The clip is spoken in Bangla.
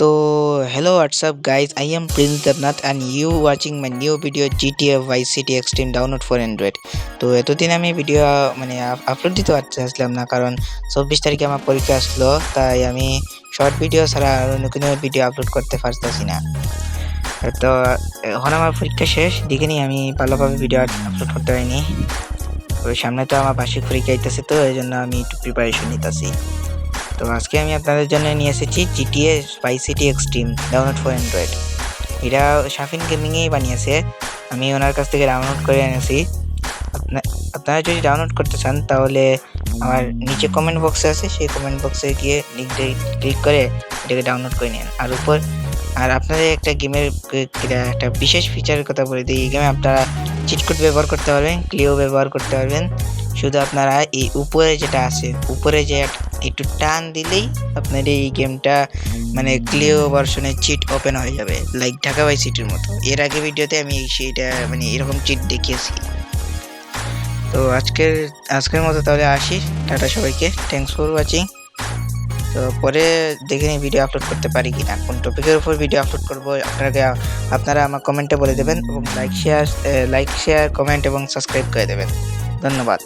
তো hello, what's up, guys? I am Prince Devnath and you watching my new video GTA Vice City Extreme, download for তো এতদিন আমি ভিডিও মানে আপলোড দিতে আসলাম না, কারণ চব্বিশ তারিখে আমার পরীক্ষা আসলো, তাই আমি শর্ট ভিডিও ছাড়া অন্য কোনো ভিডিও আপলোড করতে পারতেছি না। তো, এখন আমার পরীক্ষা শেষ, দেখে নিই আমি ভালোভাবে ভিডিও আপলোড করতে পারিনি। সামনে তো আমার বার্ষিক পরীক্ষা আইতেছে তো, এই জন্য আমি একটু প্রিপারেশন নিতেছি। তো আজকে আমি আপনাদের জন্য নিয়ে এসেছি GTA spy city extreme download for android এটা শাফিন গেমিংয়েই বানিয়েছে। আমি ওনার কাছ থেকে ডাউনলোড করে এনেছি। আপনারা যদি ডাউনলোড করতে চান, তাহলে আমার নিচে কমেন্ট বক্সে আছে। সেই কমেন্ট বক্সে গিয়ে লিঙ্কটা ক্লিক করে এটাকে ডাউনলোড করে নিন। আর উপর, আর আপনাদের একটা গেমের একটা বিশেষ ফিচারের কথা বলে দিই। এই গেমে আপনারা চিট কোড ব্যবহার করতে পারবেন ক্লিও ব্যবহার করতে পারবেন। শুধু আপনারা এই উপরে যেটা আছে, উপরে যে একটু টান দিলেই আপনার এই গেমটা মানে ক্লিও ভার্সনের চিট ওপেন হয়ে যাবে লাইক ঢাকা বাই সিটির মতো। এর আগে ভিডিওতে আমি সেইটা মানে এরকম চিট দেখিয়েছি। তো আজকের আজকের মতো তাহলে আসি। টাটা সবাইকে। থ্যাংকস ফর ওয়াচিং তো পরে দেখে নিই ভিডিও আপলোড করতে পারি কি না কোন টপিকের উপর ভিডিও আপলোড করব, আপনাকে আপনারা আমার কমেন্টে বলে দেবেন এবং like share like share comment এবং সাবস্ক্রাইব করে দেবেন। ধন্যবাদ।